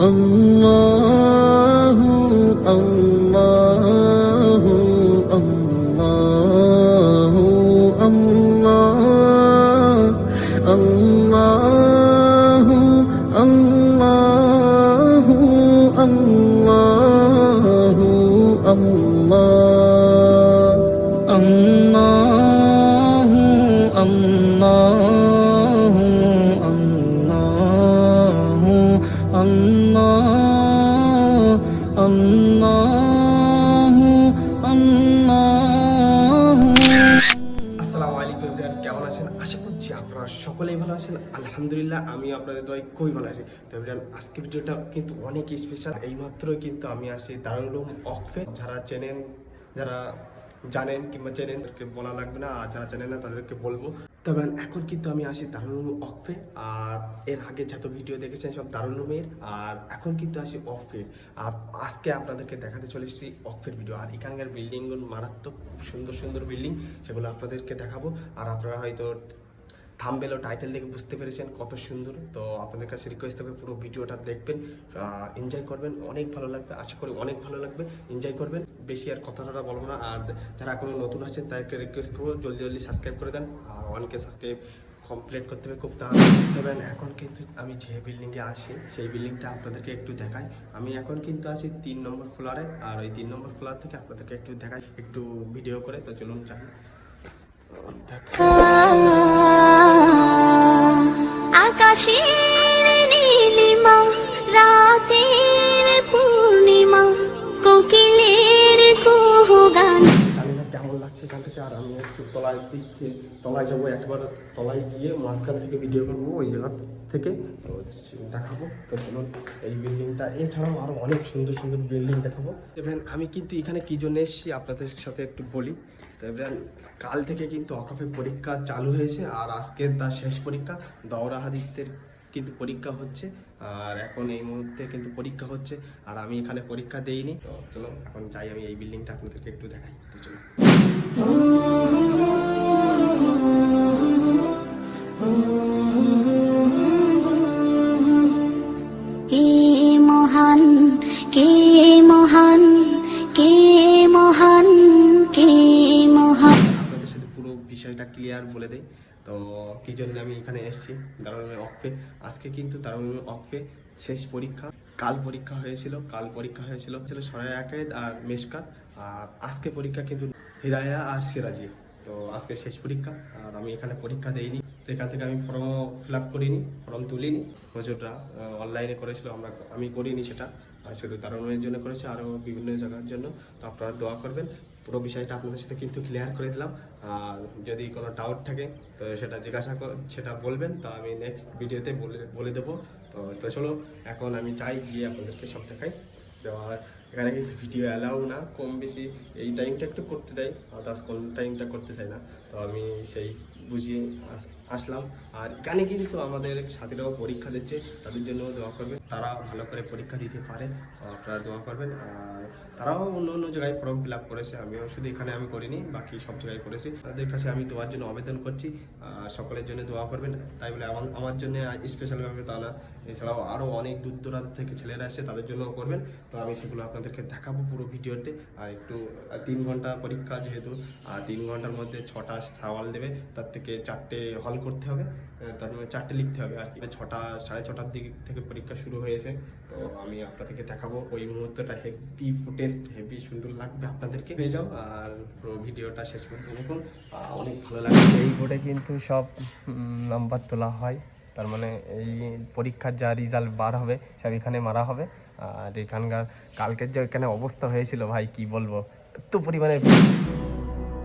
الله الله আছেন? আলহামদুলিল্লাহ আমি আপনাদের দয় খুবই ভালো আছি। তো এভরিওয়ান আজকে ভিডিওটা কিন্তু অনেক স্পেশাল এইমাত্র কিন্তু আমি আসি দারুল অকফে যারা চেনেন, যারা জানেন কিংবা চেনেন, তাদেরকে বলা লাগবে না। আর যারা জানেন না, তাদেরকে বলব। তবে এখন কিন্তু আমি আসি দারুল অকফে আর এর আগে যত ভিডিও দেখেছেন, সব দারুল রুমের আর এখন কিন্তু আসি অকফের আর আজকে আপনাদেরকে দেখাতে চলে এসেছি অকফের ভিডিও আর এখানকার বিল্ডিংগুলো মারাত্মক, খুব সুন্দর সুন্দর বিল্ডিং সেগুলো আপনাদেরকে দেখাবো। আর আপনারা হয়তো থাম্বেল ও টাইটেল দেখে বুঝতে পেরেছেন কত সুন্দর। তো আপনাদের কাছে রিকোয়েস্ট হবে পুরো ভিডিওটা দেখবেন এনজয় করবেন, অনেক ভালো লাগবে, আশা করি অনেক ভালো লাগবে এনজয় করবেন। বেশি আর কথা টথা বলব না, আর যারা এখনও নতুন আছেন তাদেরকে রিকোয়েস্ট করব, জলদি জলদি সাবস্ক্রাইব করে দেন, আর অনেকে সাবস্ক্রাইব কমপ্লিট করতে হবে খুব তাড়াতাড়ি। এখন কিন্তু আমি যে বিল্ডিংয়ে আসি সেই বিল্ডিংটা আপনাদেরকে একটু দেখাই। আমি এখন কিন্তু আছি তিন নম্বর ফ্লোরে আর ওই তিন নম্বর ফ্লোর থেকে আপনাদেরকে একটু দেখাই, একটু ভিডিও করে, তো চলুন দেখ আকাশের নীলিমা, রাতের পূর্ণিমা, কোকিলের কুহুগান। জানি না কেমন লাগছে এখান থেকে? আর আমি একটু তলায় দিক থেকে তলায় যাব একবার, তলায় গিয়ে মাঝখান থেকে ভিডিও করব, ওই জায়গা থেকে। তো দেখাবো। তো চলুন, এই বিল্ডিংটা এছাড়াও আরও অনেক সুন্দর সুন্দর বিল্ডিং দেখাবো। এবার আমি কিন্তু এখানে কী জন্য এসেছি, আপনাদের সাথে একটু বলি। কাল থেকে কিন্তু অকাফে পরীক্ষা চালু হয়েছে আর আজকে তার শেষ পরীক্ষা, দওরা হাদিসদের কিন্তু পরীক্ষা হচ্ছে আর এখন এই মুহূর্তে কিন্তু পরীক্ষা হচ্ছে আর আমি এখানে পরীক্ষা দেইনি। তো চলো, এখন যাই, আমি এই বিল্ডিংটা আপনাদেরকে একটু দেখাই। তো চলো। পুরো বিষয়টা ক্লিয়ার বলে দেয় তো কী জন্য আমি এখানে এসেছি দারুণ অফে আজকে কিন্তু দারুণ অফে শেষ পরীক্ষা। কাল পরীক্ষা হয়েছিল, কাল পরীক্ষা হয়েছিল, ছিল সরাই আকায়েদ আর মেশকাত। আর আজকে পরীক্ষা কিন্তু হৃদয়া আর সিরাজি। তো আজকে শেষ পরীক্ষা, আর আমি এখানে পরীক্ষা দেইনি। তো এখান থেকে আমি ফর্মও ফিল আপ করিনি ফর্ম তুলিনি। হজুররা অনলাইনে করেছিল, আমরা, আমি করিনি সেটা। শুধু দারুণের জন্য করেছে আরও বিভিন্ন জায়গার জন্য। তো আপনারা দোয়া করবেন। পুরো বিষয়টা আপনাদের সাথে কিন্তু ক্লিয়ার করে দিলাম। আর যদি কোনো ডাউট থাকে, তো সেটা জিজ্ঞাসা সেটা বলবেন, তো আমি নেক্সট ভিডিওতে বলে বলে দেবো। তো তো চলো, এখন আমি চাই গিয়ে আপনাদেরকে সব দেখাই। তো আর এখানে কিন্তু ভিডিও অ্যালাউ না, কম বেশি এই টাইমটা একটু করতে দেয় আদার্স কোন টাইমটা করতে চাই না। তো আমি সেই বুঝিয়ে আস- আসলাম। আর এখানে কিন্তু আমাদের সাথীরাও পরীক্ষা দিচ্ছে, তাদের জন্য দোয়া করবেন। তারা ভালো করে পরীক্ষা দিতে পারে আপনারা দোয়া করবেন। আর তারাও অন্য অন্য জায়গায় ফর্ম ফিল আপ করেছে, আমিও শুধু এখানে আমি করিনি, বাকি সব জায়গায় করেছি। তাদের কাছে আমি দোয়ার জন্য আবেদন করছি সকলের জন্য দোয়া করবেন। তাই বলে আমার আমার জন্য স্পেশালভাবে তা না। এছাড়াও আরও অনেক দূর দূরান্ত থেকে ছেলেরা আসে তাদের জন্য করবেন। তো আমি সেগুলো আপনাদেরকে দেখাবো পুরো ভিডিওতে আর একটু, তিন ঘণ্টা পরীক্ষা যেহেতু, আর তিন ঘণ্টার মধ্যে ছটা সওয়াল দেবে, তার থেকে চারটে হল করতে হবে তার মানে চারটে লিখতে হবে আর কি। ছটা, সাড়ে ছটার দিক থেকে পরীক্ষা শুরু হয়েছে, তো আমি আপনাদেরকে দেখাবো। ওই মুহূর্তটা হেভি ফুটেজ হেভি সুন্দর লাগবে আপনাদেরকে। পেয়ে যাও আর পুরো ভিডিওটা শেষ পর্যন্ত দেখুন। অনেক ভালো লাগবে এই বোর্ডে কিন্তু সব নাম্বার তোলা হয়। তার মানে এই পরীক্ষার যা রেজাল্ট বার হবে, সব এখানে মারা হবে। আর এখানকার, কালকের যে এখানে অবস্থা হয়েছিল, ভাই, কি বলব? এত পরিমাণে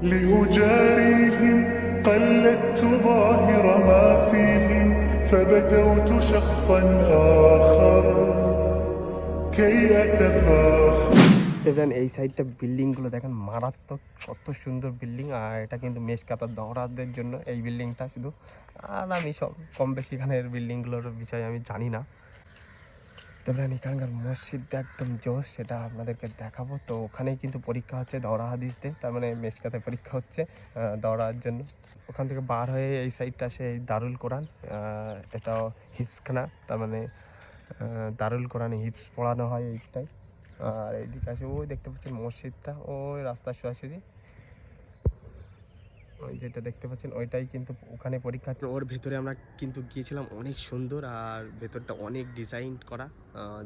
لأجاريهم قلدت ظاهر ما فيهم فبدوت شخصا آخر كي أتفاخر দেখেন এই সাইডটা বিল্ডিংগুলো দেখেন মারাত্মক কত সুন্দর বিল্ডিং আর এটা কিন্তু মেশ কাতার দহরাদের জন্য এই বিল্ডিংটা শুধু আর আমি সব কম বেশি এখানের বিল্ডিংগুলোর বিষয়ে আমি জানি না তবে এখানকার মসজিদটা একদম জোশ, সেটা আপনাদেরকে দেখাবো। তো ওখানেই কিন্তু পরীক্ষা হচ্ছে দৌড়া হাদিসতে তার মানে মেশকাতে পরীক্ষা হচ্ছে দৌড়ার জন্য। ওখান থেকে বার হয়ে এই সাইডটা আসে এই দারুল কোরআন এটাও হিপসখানা তার মানে দারুল কোরআনে হিপস পড়ানো হয় এইটাই। আর এইদিকে আছে, ওই দেখতে পাচ্ছেন মসজিদটা, ওই রাস্তার সরাসরি। যেটা দেখতে পাচ্ছেন, ওইটাই কিন্তু ওখানে পরীক্ষা। ওর ভেতরে আমরা কিন্তু গিয়েছিলাম অনেক সুন্দর আর ভেতরটা অনেক ডিজাইন করা।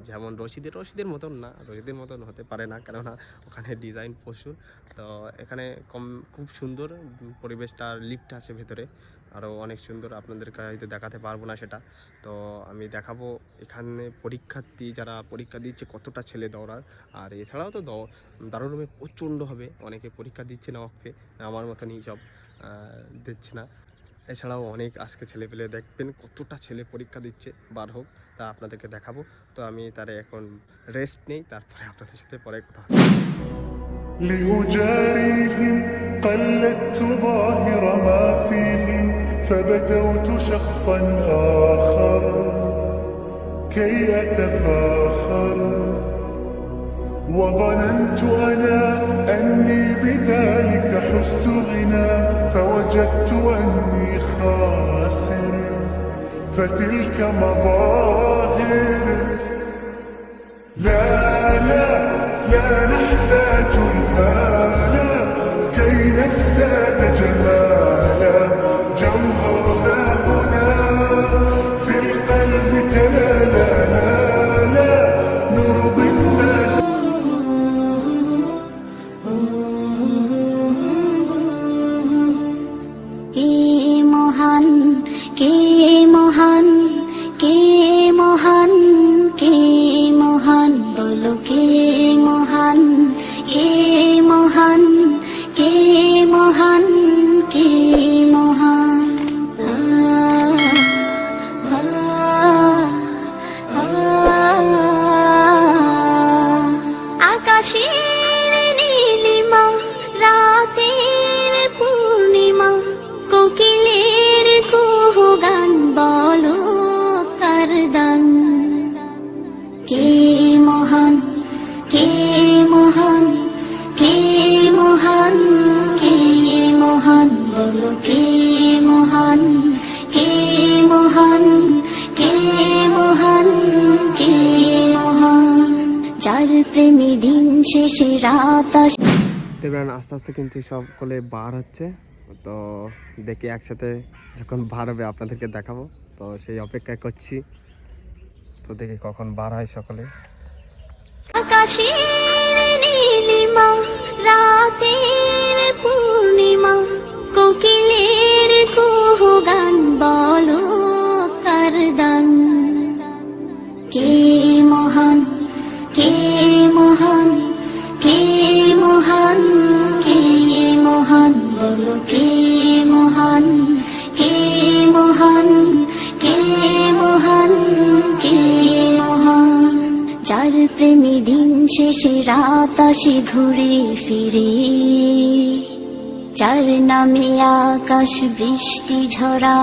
যেমন রশিদের রশিদের মতন না, রশিদের মতন হতে পারে না, কেননা ওখানে ডিজাইন প্রচুর। তো এখানে কম, খুব সুন্দর পরিবেশটা লিফ্ট আছে ভেতরে। আরও অনেক সুন্দর আপনাদেরকে হয়তো দেখাতে পারব না সেটা। তো আমি দেখাবো এখানে পরীক্ষার্থী যারা পরীক্ষা দিচ্ছে কতটা ছেলে দৌড়ার। আর এছাড়াও তো দ- দারুণে প্রচণ্ড হবে। অনেকে পরীক্ষা দিচ্ছে না অক্ষে আমার মতনই সব দিচ্ছে না। এছাড়াও অনেক আজকে ছেলে পেলে দেখবেন কতটা ছেলে পরীক্ষা দিচ্ছে বার হোক তা আপনাদেরকে দেখাবো তো আমি তার এখন রেস্ট নেই তারপরে আপনাদের সাথে পরে কথা হবে। لأجاريهم قلدت ظاهر ما فيهم فبدوت شخصا آخر كي أتفاخر وظننت أنا أني بذلك حزت غنى فوجدت أني خاسر. فتلك مظاهر. لا لا لا نحتاج কে মহান কে মহান কে মহান কে মহান? যার প্রেমী দিন শেষে রাত আসে আস্তে আস্তে কিন্তু সকলে বার হচ্ছে। তো দেখি একসাথে যখন বার হবে আপনাদেরকে দেখাবো। তো সেই অপেক্ষা করছি। তো দেখি কখন বার হয় সকলে। আকাশের নীলিমা রাতের পূর্ণিমা। কোকিলের কুহ গান বলো কার দান? কে মহান কে মহান কে মহান কে মহান? বলো কে মহান কে মহান কে মহান কে মহান? যার প্রেমী দিন শেষে রাত আসে ঘুরে ফিরে। যার নামে আকাশ বৃষ্টি ঝরা।